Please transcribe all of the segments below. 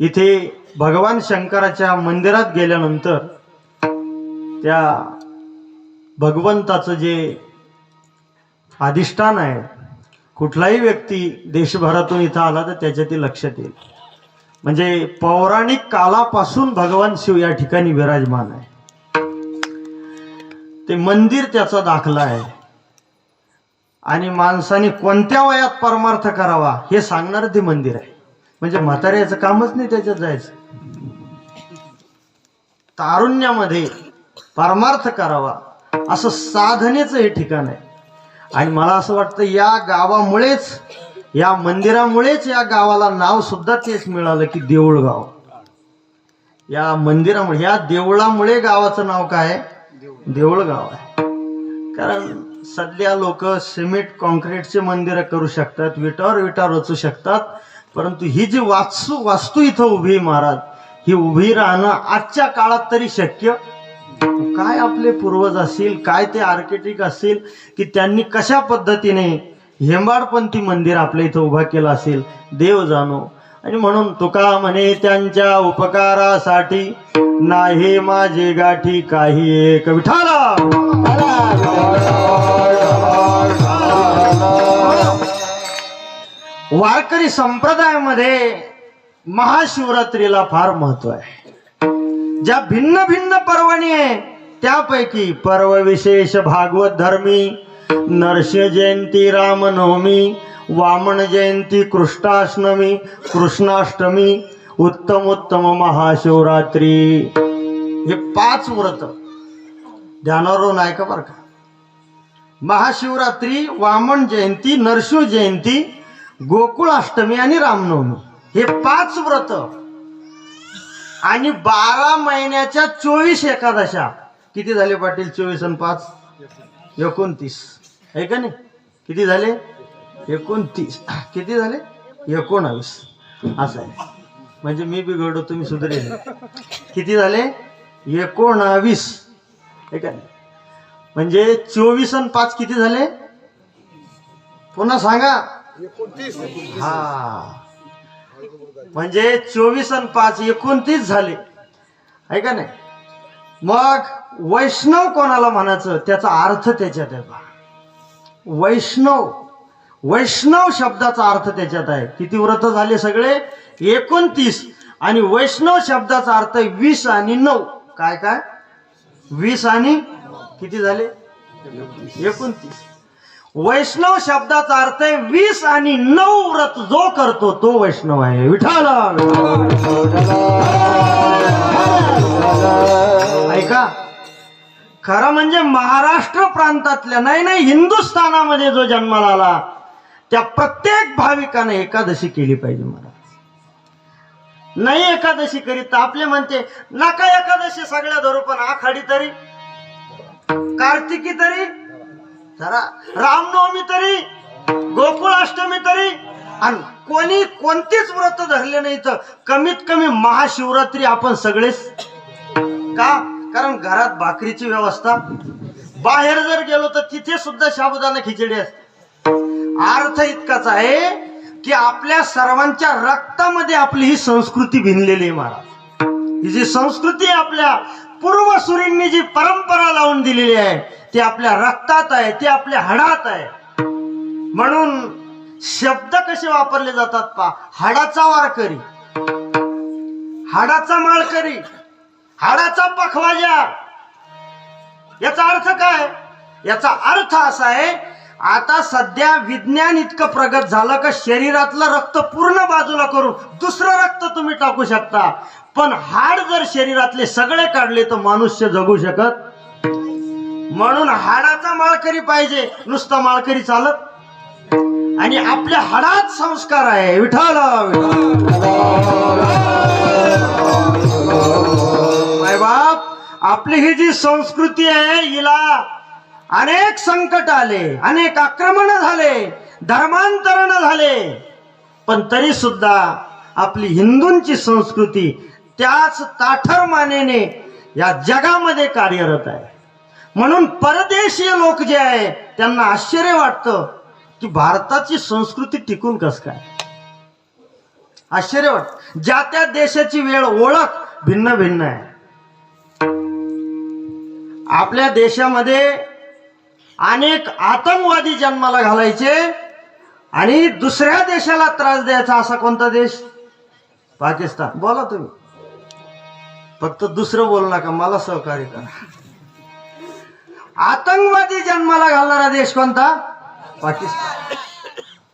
इथे भगवान शंकराच्या मंदिरात गेल्यानंतर त्या भगवंताचं जे अधिष्ठान आहे कुठलाही व्यक्ती देशभरातून इथं आला तर त्याच्या ते लक्षात येईल. म्हणजे पौराणिक कालापासून भगवान शिव या ठिकाणी विराजमान आहे. ते मंदिर त्याचा दाखला आहे. आणि माणसाने कोणत्या वयात परमार्थ करावा हे सांगणार ते मंदिर आहे. म्हणजे म्हाताऱ्याचं कामच नाही त्याच्यात जायचं. तारुण्यामध्ये परमार्थ करावा. असं साधनेचं हे ठिकाण आहे. आणि मला असं वाटतं या गावामुळेच या मंदिरामुळेच या गावाला नाव सुद्धा तेच मिळालं की देऊळ गाव या मंदिरामुळे या देवळामुळे गावाचं नाव काय? आहे देऊळ गाव आहे. कारण सध्या लोक सिमेंट कॉन्क्रीटचे मंदिरं करू शकतात विटावर विटा रचू शकतात. परंतु ही जी वास्तू वास्तू इथं उभी आहे महाराज ही उभी राहणं आजच्या काळात तरी शक्य? काय आपले पूर्वज असतील काय ते आर्किटेक्ट असतील की त्यांनी कशा पद्धतीने हेंबाडपंथी मंदिर आपल्या इथं उभा केलं असेल? देव जाणो. आणि म्हणून तुका म्हणे त्यांच्या उपकारासाठी नाही माझे गाठी काही एक विठाला. वारकरी संप्रदायामध्ये महाशिवरात्रीला फार महत्त्व आहे. ज्या भिन्न भिन्न पर्वणी आहे त्यापैकी पर्व विशेष भागवत धर्मी नरसिंह जयंती रामनवमी वामन जयंती कृष्णाष्टमी कृष्णाष्टमी उत्तम उत्तम महाशिवरात्री. हे पाच व्रत. ध्यानावरून ऐका बरं का. महाशिवरात्री वामन जयंती नरसिंह जयंती गोकुळाष्टमी आणि रामनवमी. हे पाच व्रत. आणि बारा महिन्याच्या चोवीस एकादशा. किती झाले पाटील? चोवीस आणि पाच? एकोणतीस. आहे का नाही? किती झाले? एकोणतीस. किती झाले? एकोणावीस. असं आहे. म्हणजे मी बिघडलो तुम्ही सुधरेल किती झाले? एकोणावीस. आहे का नाही? म्हणजे चोवीस आणि पाच किती झाले? पुन्हा सांगा. हा. म्हणजे चोवीस आणि पाच एकोणतीस झाले. आहे का नाही? मग वैष्णव कोणाला म्हणायचं? त्याचा अर्थ त्याच्यात आहे बा. वैष्णव. वैष्णव शब्दाचा अर्थ त्याच्यात आहे. किती व्रत झाले सगळे? एकोणतीस. आणि वैष्णव शब्दाचा अर्थ वीस आणि नऊ. काय काय? वीस आणि किती झाले? एकोणतीस. वैष्णव शब्दाचा अर्थ आहे वीस आणि नऊ व्रत जो करतो तो वैष्णव आहे. विठाला ऐका खरं म्हणजे महाराष्ट्र प्रांतातल्या नाही नाही हिंदुस्थानामध्ये जो जन्माला आला त्या प्रत्येक भाविकाने एकादशी केली पाहिजे महाराज. नाही एकादशी करीत आपले म्हणते नका एकादशी सगळ्या धरू पण आखाडी तरी कार्तिकी तरी जरा रामनवमी तरी गोकुळाष्टमी तरी आणि कोणी कोणतेच व्रत धरले नाही तर कमीत कमी महाशिवरात्री आपण सगळेच. का? कारण घरात भाकरीची व्यवस्था. बाहेर जर गेलो तर तिथे सुद्धा साबुदाणा खिचडी असते. अर्थ इतकाच आहे की आपल्या सर्वांच्या रक्तामध्ये आपली ही संस्कृती भिनलेली आहे महाराज. ही जी संस्कृती आपल्या पूर्वसुरींनी जी परंपरा लावून दिलेली आहे ते आपल्या रक्तात आहे ते आपल्या हाडात आहे. म्हणून शब्द कसे वापरले जातात पा? हाडाचा वारकरी. हाडाचा माळकरी. हाडाचा पखवाजा. याचा अर्थ काय? याचा अर्थ असा आहे आता सध्या विज्ञान इतकं प्रगत झालं का शरीरातलं रक्त पूर्ण बाजूला करून दुसरं रक्त तुम्ही टाकू शकता. पण हाड जर शरीरातले सगळे काढले तर मनुष्य जगू शकत म्हणून हाडाचा माळकरी पाहिजे. नुसता माळकरी चालत. आणि आपल्या हाडात संस्कार आहे. विठाल बाप आपली ही जी संस्कृती आहे हिला अनेक संकट आले अनेक आक्रमण झाले धर्मांतरण झाले. पण तरी सुद्धा आपली हिंदूंची संस्कृती त्याच ताठर मानेने या जगामध्ये कार्यरत आहे. म्हणून परदेशीय लोक जे आहे त्यांना आश्चर्य वाटतं की भारताची संस्कृती टिकून कस काय? आश्चर्य वाटत. ज्या त्या देशाची वेळ ओळख भिन्न भिन्न आहे. आपल्या देशामध्ये अनेक आतंकवादी जन्माला घालायचे आणि दुसऱ्या देशाला त्रास द्यायचा असा कोणता देश? पाकिस्तान. बोला तुम्ही. फक्त दुसरं बोल नका मला सहकार्य करा. आतंकवादी जन्माला घालणारा देश कोणता? पाकिस्तान.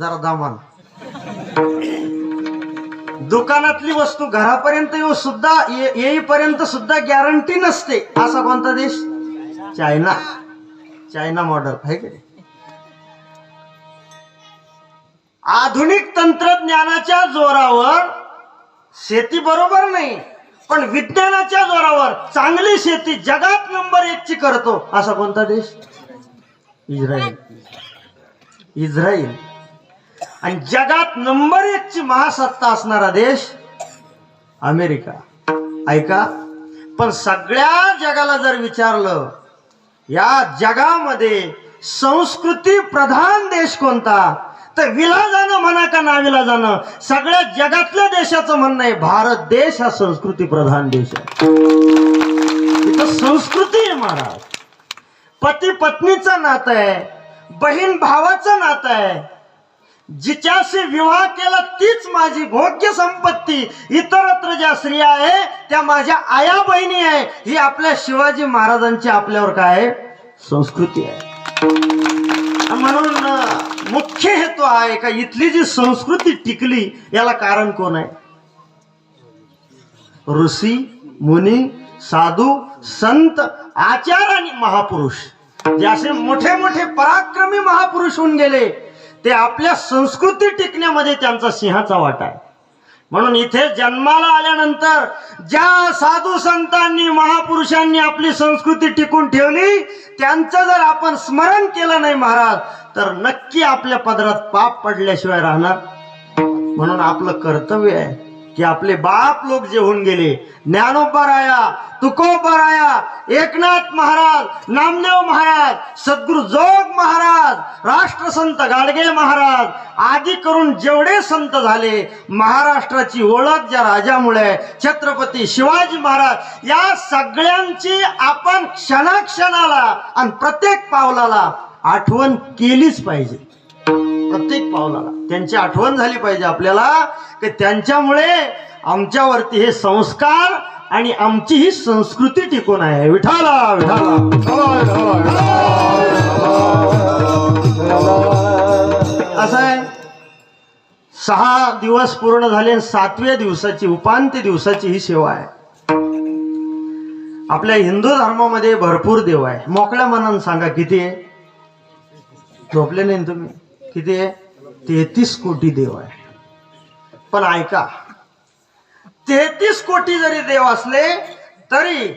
जरा दामान. दुकानातली वस्तू घरापर्यंत येऊ सुद्धा ये- येईपर्यंत सुद्धा गॅरंटी नसते. असा कोणता देश? चायना. चायना मॉडेल आहे की आधुनिक तंत्रज्ञानाच्या जोरावर शेती बरोबर नाही. पण विज्ञानाच्या जोरावर चांगली शेती जगात नंबर एक ची करतो असा कोणता देश? इस्रायल. इस्रायल. आणि जगात नंबर एक ची महासत्ता असणारा देश अमेरिका. ऐका पण सगळ्या जगाला जर विचारलं या जगामध्ये संस्कृती प्रधान देश कोणता? तर विला जाणं म्हणा का नाविलाजानं सगळ्या जगातल्या देशाचं म्हणणं आहे भारत देश हा संस्कृती प्रधान देश आहे. इथं संस्कृती आहे महाराज. पती पत्नीचं नातं आहे बहीण भावाचं नातं आहे. जिच्याशी विवाह केला तीच माझी भोग्य संपत्ती. इतरत्र ज्या स्त्रिया आहे त्या माझ्या आया बहिणी आहे. ही आपल्या शिवाजी महाराजांची आपल्यावर काय आहे? संस्कृती आहे. म्हणून मुख्य हेतू आहे का इथली जी संस्कृती टिकली याला कारण कोण आहे? ऋषी मुनी साधू संत आचार आणि महापुरुष. जे असे मोठे मोठे पराक्रमी महापुरुष होऊन गेले ते आपल्या संस्कृती टिकण्यामध्ये त्यांचा सिंहाचा वाटा आहे. म्हणून इथे जन्माला आल्यानंतर ज्या साधू संतांनी महापुरुषांनी आपली संस्कृती टिकून ठेवली त्यांचं जर आपण स्मरण केलं नाही महाराज तर नक्की आपल्या पदरात पाप पडल्याशिवाय राहणार. म्हणून आपलं कर्तव्य आहे की आपले बाप लोक जे होऊन गेले. ज्ञानोपराया तुकोपराया एकनाथ महाराज नामदेव महाराज सद्गुरु जोग महाराज राष्ट्रसंत गाडगे महाराज आदी करून जेवढे संत झाले महाराष्ट्राची ओळख ज्या राजामुळे छत्रपती शिवाजी महाराज या सगळ्यांची आपण क्षणाक्षणाला आणि प्रत्येक पावलाला आठवण केलीच पाहिजे. प्रत्येक पावलाला. त्यांची आठवण झाली पाहिजे आपल्याला की त्यांच्यामुळे आमच्यावरती हे संस्कार आणि आमची ही संस्कृती टिकून आहे. विठाला विठाला असं आहे. सहा दिवस पूर्ण झाले सातव्या दिवसाची उपांत्य दिवसाची ही सेवा आहे. आपल्या हिंदू धर्मामध्ये भरपूर देव आहे. मोकळ्या मनानं सांगा किती आहे? झोपले नाही तुम्ही? किती आहे? तेहतीस कोटी देव आहे. पण ऐका तेहतीस कोटी जरी देव असले तरी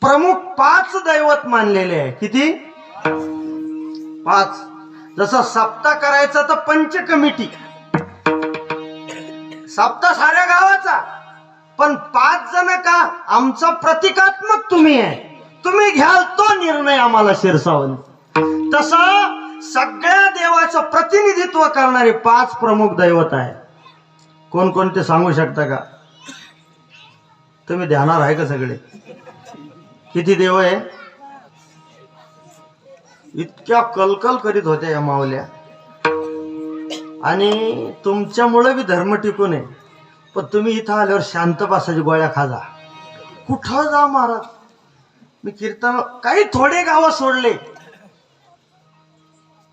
प्रमुख पाच दैवत मानलेले आहे किती? पाच. जसं सप्ता करायचा तर पंच कमिटी सप्ता साऱ्या गावाचा. पण पाच जण का आमचा प्रतिकात्मक तुम्ही आहे? तुम्ही घ्याल तो निर्णय आम्हाला शिरसावंत. तसं सगळ्या देवाचं प्रतिनिधित्व करणारे पाच प्रमुख दैवत आहे कोणकोणते सांगू शकता का? तुम्ही ध्यानार आहे का सगळे? किती देव आहे? इतक्या कलकल करीत होत्या या मावल्या आणि तुमच्यामुळे बी धर्म टिकून आहे. पण तुम्ही इथं आल्यावर शांत बसायची गोळ्या खाजा कुठं जा महाराज? मी कीर्तन काही थोडे गावं सोडले.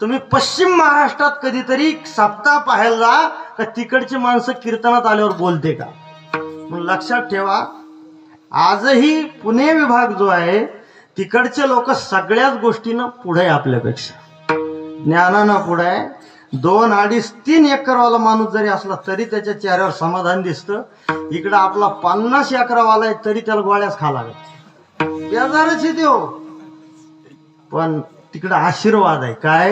तुम्ही पश्चिम महाराष्ट्रात कधीतरी सप्ताह पाहायला जा का तिकडची माणसं कीर्तनात आल्यावर बोलते का? मग लक्षात ठेवा आजही पुणे विभाग जो आहे तिकडचे लोक सगळ्याच गोष्टीनं पुढे आहे आपल्यापेक्षा. ज्ञानानं पुढे आहे. दोन अडीच तीन एकरवाला माणूस जरी असला तरी त्याच्या चेहऱ्यावर समाधान दिसतं. इकडं आपला पन्नास एकरावाला आहे तरी त्याला गोळ्याच खा लागत बेजारच येते हो. पण तिकडं आशीर्वाद आहे. काय?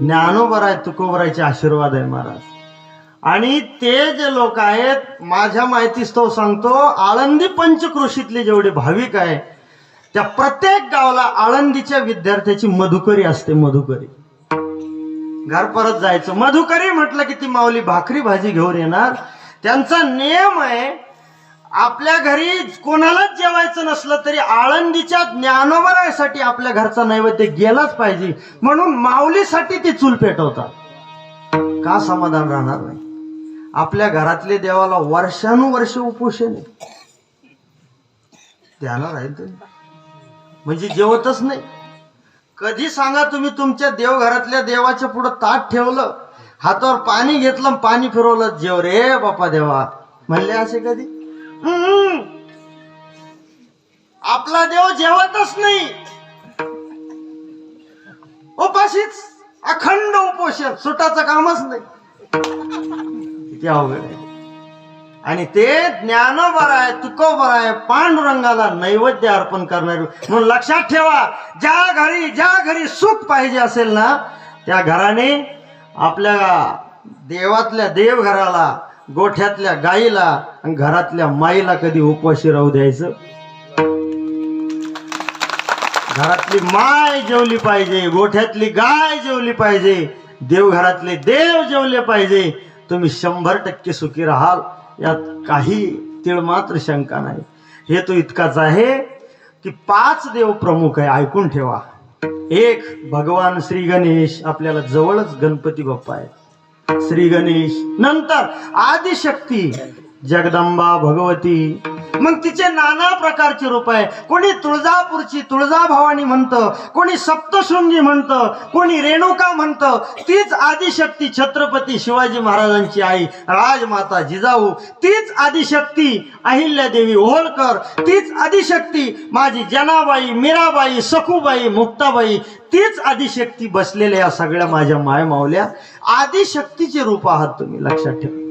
ज्ञानोबर आहे तुकोबरायचे आशीर्वाद आहे महाराज. आणि ते जे लोक आहेत माझ्या माहितीस्तव सांगतो आळंदी पंचकृषीतले जेवढे भाविक आहे त्या प्रत्येक गावाला आळंदीच्या विद्यार्थ्याची मधुकरी असते मधुकरी. घर परत जायचं. मधुकरी म्हटलं की ती माऊली भाकरी भाजी घेऊन येणार. त्यांचा नियम आहे आपल्या घरी कोणालाच जेवायचं नसलं तरी आळंदीच्या ज्ञानोबरासाठी आपल्या घरचा नैवेद्य गेलाच पाहिजे. म्हणून माऊलीसाठी ती चूल पेटवतात. का समाधान राहणार नाही? आपल्या घरातले देवाला वर्षानुवर्ष उपोषण त्याला राहील म्हणजे जेवतच नाही. कधी सांगा तुम्ही तुमच्या देवघरातल्या देवाच्या पुढं ताट ठेवलं हातावर पाणी घेतलं पाणी फिरवलं जेव रे बापा देवा. म्हणले असे कधी? आपला देव जेवतच नाही. उपाशीच अखंड उपोषण सुटाचं कामच नाही. किती अवघड आहे. आणि ते ज्ञानोबर आहे तुकोबर आहे पांडुरंगाला नैवेद्य अर्पण करणारे. म्हणून लक्षात ठेवा ज्या घरी ज्या घरी सुख पाहिजे असेल ना त्या घराने आपल्या देवातल्या देवघराला गोठ्यातल्या गाईला आणि घरातल्या माईला कधी उपवाशी राहू द्यायचं? घरातली माय जेवली पाहिजे गोठ्यातली गाय जेवली पाहिजे देवघरातले देव जेवले पाहिजे तुम्ही शंभर टक्के सुखी राहाल. यात काही तिळ मात्र शंका नाही. हे तो इतकाच आहे की पाच देव प्रमुख आहे ऐकून ठेवा. एक भगवान श्री गणेश आपल्याला जवळच गणपती बाप्पा आहे श्री गणेश नंतर आदिशक्ती. जगदंबा भगवती. मग तिचे नाना प्रकारचे रूप आहे. कोणी तुळजापूरची तुळजा भवानी म्हणतं कोणी सप्तशृंगी म्हणतं कोणी रेणुका म्हणतं. तीच आदिशक्ती छत्रपती शिवाजी महाराजांची आई राजमाता जिजाऊ. तीच आदिशक्ती अहिल्यादेवी होळकर तीच आदिशक्ती माझी जनाबाई मीराबाई सखूबाई मुक्ताबाई. तीच आदिशक्ती बसलेल्या या सगळ्या माझ्या मायमावल्या. आदिशक्तीचे रूप आहात तुम्ही लक्षात ठेवा.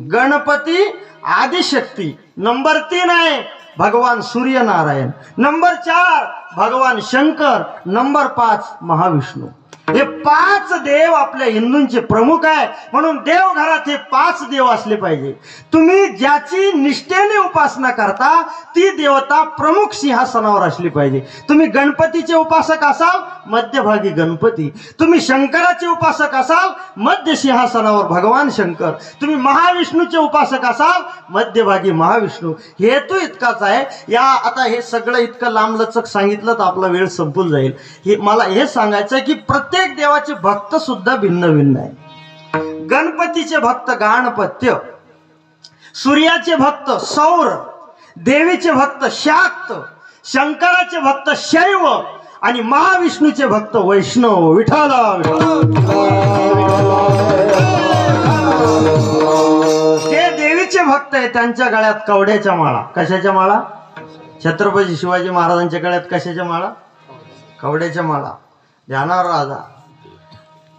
गणपती आदिशक्ती. नंबर तीन आहे भगवान सूर्यनारायण. नंबर चार भगवान शंकर नंबर पाच महाविष्णू. हे पाच देव आपल्या हिंदूंचे प्रमुख आहे म्हणून देवघरात हे पाच देव असले पाहिजे. तुम्ही ज्याची निष्ठेने उपासना करता ती देवता प्रमुख सिंहासनावर असली पाहिजे. तुम्ही गणपतीचे उपासक असाल मध्यभागी गणपती. तुम्ही शंकराचे उपासक असाल मध्य सिंहासनावर भगवान शंकर. तुम्ही महाविष्णूचे उपासक असाल मध्यभागी महाविष्णू. हेतू इतकाच आहे. या आता हे सगळं इतकं लांबलचक सांगितलं तर आपला वेळ संपून जाईल. हे मला हे सांगायचं आहे की प्रत्येक देवाचे भक्त सुद्धा भिन्न भिन्न आहे गणपतीचे भक्त गाणपत्य सूर्याचे भक्त सौर देवीचे भक्त शाक्त शंकराचे भक्त शैव आणि महाविष्णूचे भक्त वैष्णव. विठाला जे देवीचे भक्त आहे त्यांच्या गळ्यात कवड्याच्या माळा. कशाच्या माळा? छत्रपती शिवाजी महाराजांच्या गळ्यात कशाच्या माळा? कवड्याच्या माळा. ध्यानावर राजा.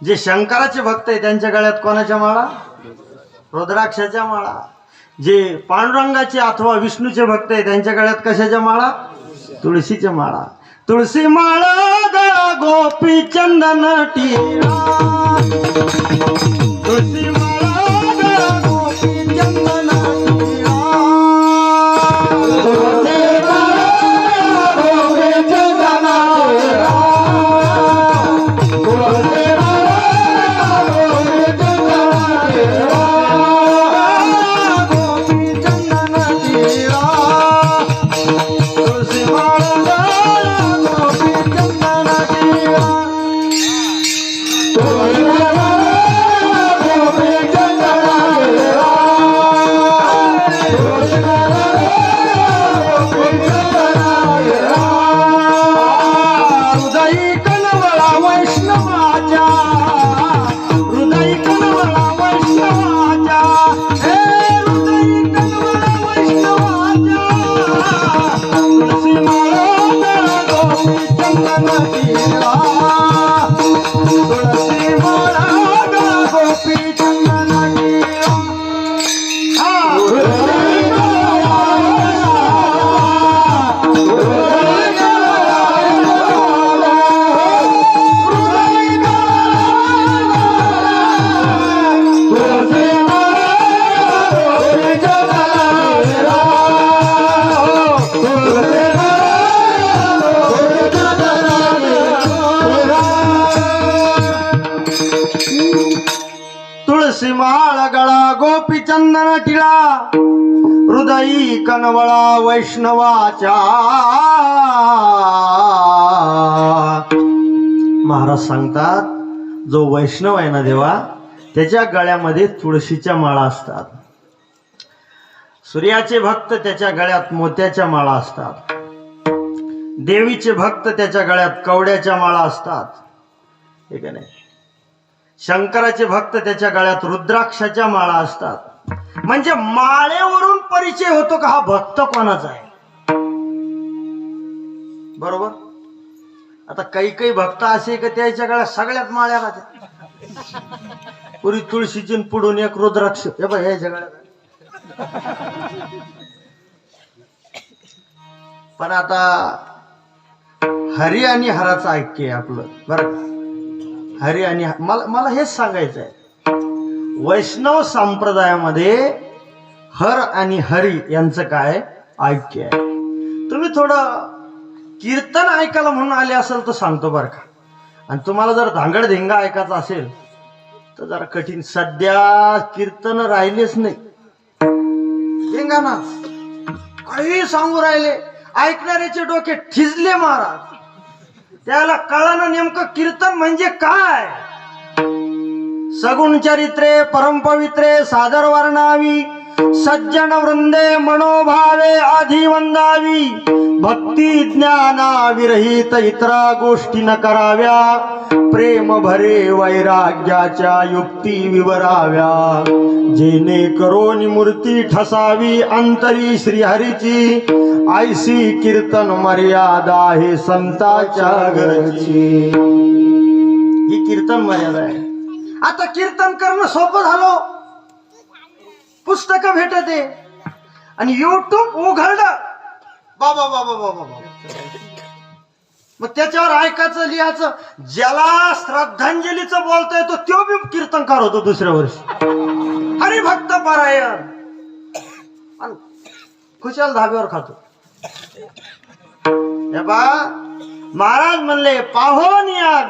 जे शंकराचे भक्त आहे त्यांच्या गळ्यात कोणाच्या माळा? रुद्राक्षाच्या माळा. जे पांडुरंगाचे अथवा विष्णूचे भक्त आहे त्यांच्या गळ्यात कशाच्या माळा? तुळशीच्या माळा. तुळशी माळा गळा गोपी चंदन टिळा तुळशी हृदयी कनवळा वैष्णवाच्या. महाराज सांगतात जो वैष्णव आहे ना देवा त्याच्या गळ्यामध्ये तुळशीच्या माळा असतात. सूर्याचे भक्त त्याच्या गळ्यात मोत्याच्या माळा असतात. देवीचे भक्त त्याच्या गळ्यात कवड्याच्या माळा असतात. हे का नाही? शंकराचे भक्त त्याच्या गळ्यात रुद्राक्षाच्या माळा असतात. म्हणजे माळेवरून परिचय होतो का हा भक्त कोणाचा आहे? बरोबर? आता काही काही भक्त असे का त्याच्या सगळ्यात माळ्या राहत्या पुरी तुळशीची पुढून एक रुद्राक्ष. हे बघ याच्या गळ्यात पण आता हरी आणि हराचं ऐक्य आहे आपलं बरं हरी आणि मला मला हेच सांगायचं आहे वैष्णव संप्रदायामध्ये हर आणि हरी यांचं काय? ऐक्य आहे. तुम्ही थोडं कीर्तन ऐकायला म्हणून आले असेल तर सांगतो बरं का. आणि तुम्हाला जर धांगड धिंगा ऐकायचा असेल तर जरा कठीण. सध्या कीर्तन राहिलेच नाही. धिंगा ना काही सांगू राहिले. ऐकणाऱ्याचे डोके ठिजले महाराज. त्याला कळानं नेमकं कीर्तन म्हणजे काय? सगुण चरित्रे परमपवित्रे सादर वर्णावी सज्जन वृंदे मनोभावे आधी वंदावी भक्ती ज्ञाना विरहित इतरा गोष्टी न कराव्या प्रेम भरे वैराग्याच्या युक्ती विवराव्या. जेने करोनी मूर्ती ठसावी अंतरी श्रीहरीची आयसी कीर्तन मर्यादा हे संताच्या घरची. ही कीर्तन मर्यादा आहे. आता कीर्तन करणं सोपं झालं. पुस्तक आहे आणि युट्यूब उघडलं. बाबा बाबा बाबा बाबा. मग त्याच्यावर ऐकायचं लिहायचं. ज्याला श्रद्धांजलीचं बोलता येतो तो बी कीर्तनकार होतो दुसऱ्या वर्षी. अरे भक्त परायण खुशाल धाब्यावर खातो. हे बा महाराज म्हणले पाहोन या